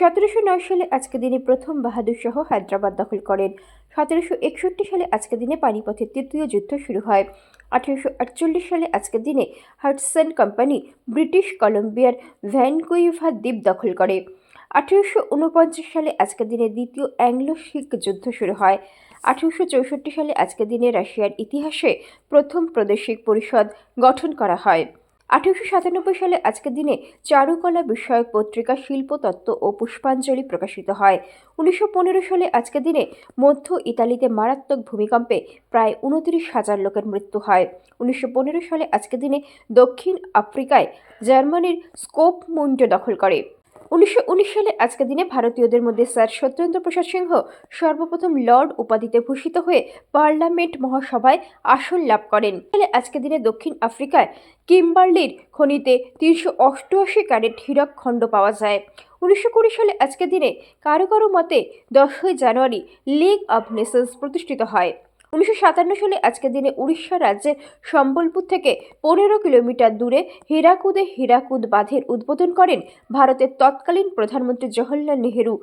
সতেরোশো নয় সালে আজকে দিনে প্রথম বাহাদুর শাহ হায়দ্রাবাদ দখল করেন। সতেরোশো একষট্টি সালে আজকে দিনে পানিপথের তৃতীয় যুদ্ধ শুরু হয়। আঠেরোশো আটচল্লিশ সালে আজকে দিনে হাডসন কোম্পানি ব্রিটিশ কলম্বিয়ার ভ্যানকুইভা দ্বীপ দখল করে। আঠেরোশো উনপঞ্চাশ সালে আজকের দিনে দ্বিতীয় অ্যাংলো শিখ যুদ্ধ শুরু হয়। আঠেরোশো চৌষট্টি সালে আজকের দিনে রাশিয়ার ইতিহাসে প্রথম প্রাদেশিক পরিষদ গঠন করা হয়। আঠেরোশো সাতানব্বই সালে আজকের দিনে চারুকলা বিষয়ক পত্রিকা শিল্পতত্ত্ব ও পুষ্পাঞ্জলি প্রকাশিত হয়। উনিশশো পনেরো সালে আজকের দিনে মধ্য ইতালিতে মারাত্মক ভূমিকম্পে প্রায় উনত্রিশ হাজার লোকের মৃত্যু হয়। উনিশশো পনেরো সালে আজকের দিনে দক্ষিণ আফ্রিকায় জার্মানির স্কোপ মুন্ড দখল করে। উনিশশো উনিশ সালে আজকের দিনে ভারতীয়দের মধ্যে স্যার সত্যেন্দ্র প্রসাদ সিংহ সর্বপ্রথম লর্ড উপাধিতে ভূষিত হয়ে পার্লামেন্ট মহাসভায় আসন লাভ করেন। ফলে আজকের দিনে দক্ষিণ আফ্রিকায় কিম্বার্লির খনিতে তিনশো অষ্টআশি ক্যারেট হীরক খণ্ড পাওয়া যায়। উনিশশো কুড়ি সালে আজকের দিনে কারও কারও মতে দশই জানুয়ারি লিগ অব নেশনস প্রতিষ্ঠিত হয়। উনিশশো সাতান্ন সালে আজকের দিনে উড়িষ্যা রাজ্যের সম্বলপুর থেকে পনেরো কিলোমিটার দূরে হীরাকুদে হীরাকুদ বাঁধের উদ্বোধন করেন ভারতের তৎকালীন প্রধানমন্ত্রী জওহরলাল নেহেরু।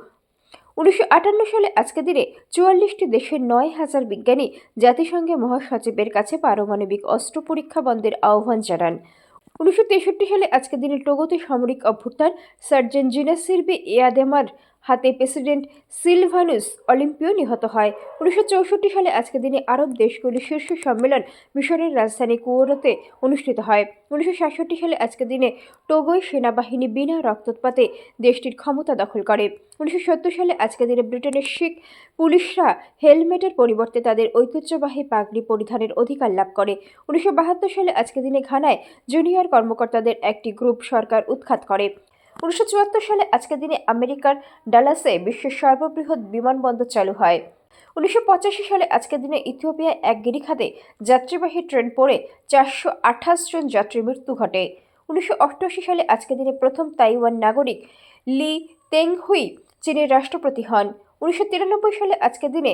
উনিশশো আটান্ন সালে আজকের দিনে চুয়াল্লিশটি দেশের নয় হাজার বিজ্ঞানী জাতিসংঘে মহাসচিবের কাছে পারমাণবিক অস্ত্র পরীক্ষা বন্ধের আহ্বান জানান। উনিশশো তেষট্টি সালে আজকের দিনে টোগোতে সামরিক অভ্যুত্থান সার্জেন্ট জিনাসিরবি এয়াদেমার হাতে প্রেসিডেন্ট সিলভানুস অলিম্পিও নিহত হয়। উনিশশো চৌষট্টি সালে আজকের দিনে আরব দেশগুলির শীর্ষ সম্মেলন মিশরের রাজধানী কুয়োরোতে অনুষ্ঠিত হয়। উনিশশো সাতষট্টি সালে আজকের দিনে টোগোয় সেনাবাহিনী বিনা রক্তপাতে দেশটির ক্ষমতা দখল করে। উনিশশো সত্তর সালে আজকের দিনে ব্রিটেনের শিখ পুলিশরা হেলমেটের পরিবর্তে তাদের ঐতিহ্যবাহী পাগড়ি পরিধানের অধিকার লাভ করে। উনিশশো বাহাত্তর সালে আজকের দিনে ঘানায় জুনিয়র কর্মকর্তাদের একটি গ্রুপ সরকার উৎখাত করে। উনিশশো চুয়াত্তর সালে আজকের দিনে আমেরিকার ডালাসে বিশ্বের সর্ববৃহৎ বিমানবন্দর চালু হয়। উনিশশো পঁচাশি সালে আজকের দিনে ইথিওপিয়ায় এক গিরিখাতে যাত্রীবাহী ট্রেন পড়ে চারশো আঠাশ জন যাত্রীর মৃত্যু ঘটে। উনিশশো অষ্টআশি সালে আজকের দিনে প্রথম তাইওয়ান নাগরিক লি তেংহুই চীনের রাষ্ট্রপতি হন। উনিশশো তিরানব্বই সালে আজকের দিনে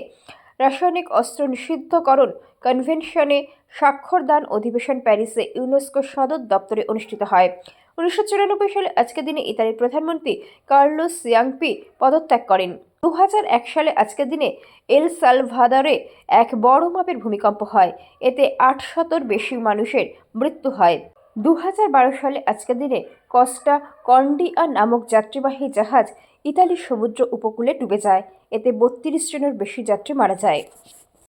রাসায়নিক অস্ত্র নিষিদ্ধকরণ কনভেনশনে স্বাক্ষরদান অধিবেশন প্যারিসে ইউনেস্কো সদর দপ্তরে অনুষ্ঠিত হয়। উনিশশো চুরানব্বই সালে আজকের দিনে ইতালির প্রধানমন্ত্রী কার্লোস ইয়াংপি পদত্যাগ করেন। দু সালে আজকের দিনে এল সালভাদারে এক বড় মাপের ভূমিকম্প হয়। এতে আটশতর বেশি মানুষের মৃত্যু হয়। দু হাজার বারো সালে আজকের দিনে কস্টা কন্ডিয়া নামক যাত্রীবাহী জাহাজ ইতালির সমুদ্র উপকূলে ডুবে যায়। এতে বত্রিশ জনের বেশি যাত্রী মারা যায়।